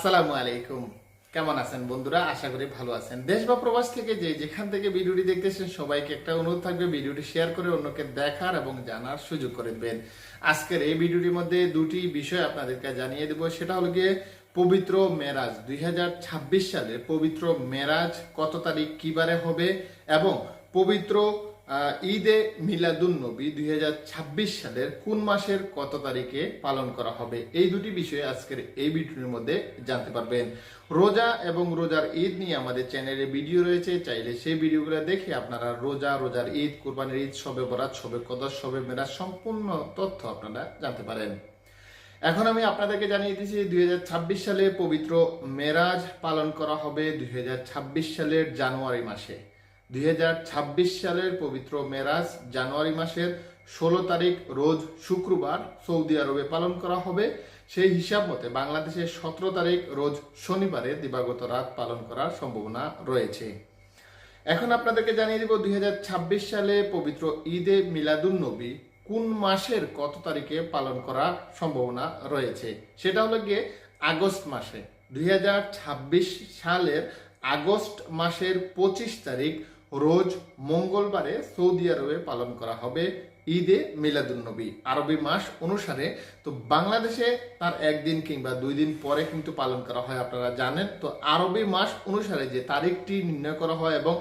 আসসালামু আলাইকুম। কেমন আছেন বন্ধুরা? আশা করি ভালো আছেন। দেশ বা প্রবাস থেকে যে যেখান থেকে ভিডিওটি দেখতেছেন, সবাইকে একটা অনুরোধ থাকবে, ভিডিওটি শেয়ার করে অন্যকে দেখার এবং জানার সুযোগ করে দেবেন। আজকের এই ভিডিওটির মধ্যে দুটি বিষয় আপনাদেরকে জানিয়ে দেব। সেটা হলো গিয়ে পবিত্র মেরাজ। দুই হাজার ছাব্বিশ সালে পবিত্র মেরাজ কত তারিখ কিবারে হবে এবং পবিত্র ঈদে মিলাদুন নবী দু হাজার ছাব্বিশ সালের কোন মাসের কত তারিখে পালন করা হবে? এই দুটি বিষয়ে আজকের এই ভিডিওর মধ্যে জানতে পারবেন। রোজা এবং রোজার ঈদ নিয়ে আমাদের চ্যানেলে ভিডিও রয়েছে, চাইলে সেই ভিডিওগুলো দেখে আপনারা রোজা, রোজার ঈদ, কোরবানির ঈদ সবে বরাত সবে কদর সবে মেরাজ সম্পূর্ণ তথ্য আপনারা জানতে পারেন। এখন আমি আপনাদেরকে জানিয়ে দিচ্ছি, দুই হাজার ছাব্বিশ সালে পবিত্র মেরাজ পালন করা হবে, দুই হাজার ছাব্বিশ সালের জানুয়ারি মাসে। দুই হাজার ছাব্বিশ সালের পবিত্র মেরাজ জানুয়ারি মাসের ষোলো তারিখ রোজ শুক্রবার সৌদি আরবে পালন করা হবে। সেই হিসাব মতে বাংলাদেশের সতেরো তারিখ রোজ শনিবারে দিবাগত রাত পালন করার সম্ভাবনা রয়েছে। এখন আপনাদেরকে জানিয়ে দিব দুই সালে পবিত্র ঈদে মিলাদুল নবী কোন মাসের কত তারিখে পালন করার সম্ভাবনা রয়েছে? সেটা হলো গিয়ে আগস্ট মাসে। দুই হাজার ছাব্বিশ সালের আগস্ট মাসের পঁচিশ তারিখ রোজ মঙ্গলবারে সৌদি আরবে পালন করা হবে ঈদে মিলাদুন্নবী, আরবি মাস অনুসারে। তো বাংলাদেশে তার একদিন কিংবা দুই দিন পরে কিন্তু পালন করা হয়, আপনারা জানেন। তো আরবি মাস অনুসারে যে তারিখটি নির্ণয় করা হয় এবং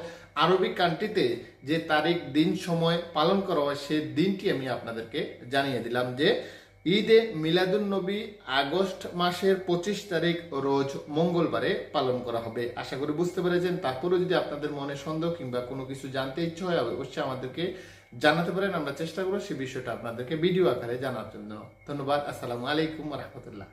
আরবি কান্ট্রিতে যে তারিখ, দিন, সময় পালন করা হয়, সেই দিনটি আমি আপনাদেরকে জানিয়ে দিলাম যে ঈদে মিলাদুল নবী আগস্ট মাসের পঁচিশ তারিখ রোজ মঙ্গলবারে পালন করা হবে। আশা করি বুঝতে পেরেছেন। তারপরেও যদি আপনাদের মনে সন্দেহ কিংবা কোনো কিছু জানতে ইচ্ছে হয়, অবশ্যই আমাদেরকে জানাতে পারেন। আমরা চেষ্টা করব সেই বিষয়টা আপনাদেরকে ভিডিও আকারে জানার জন্য। ধন্যবাদ। আসসালামু আলাইকুম রহমতুল্লাহ।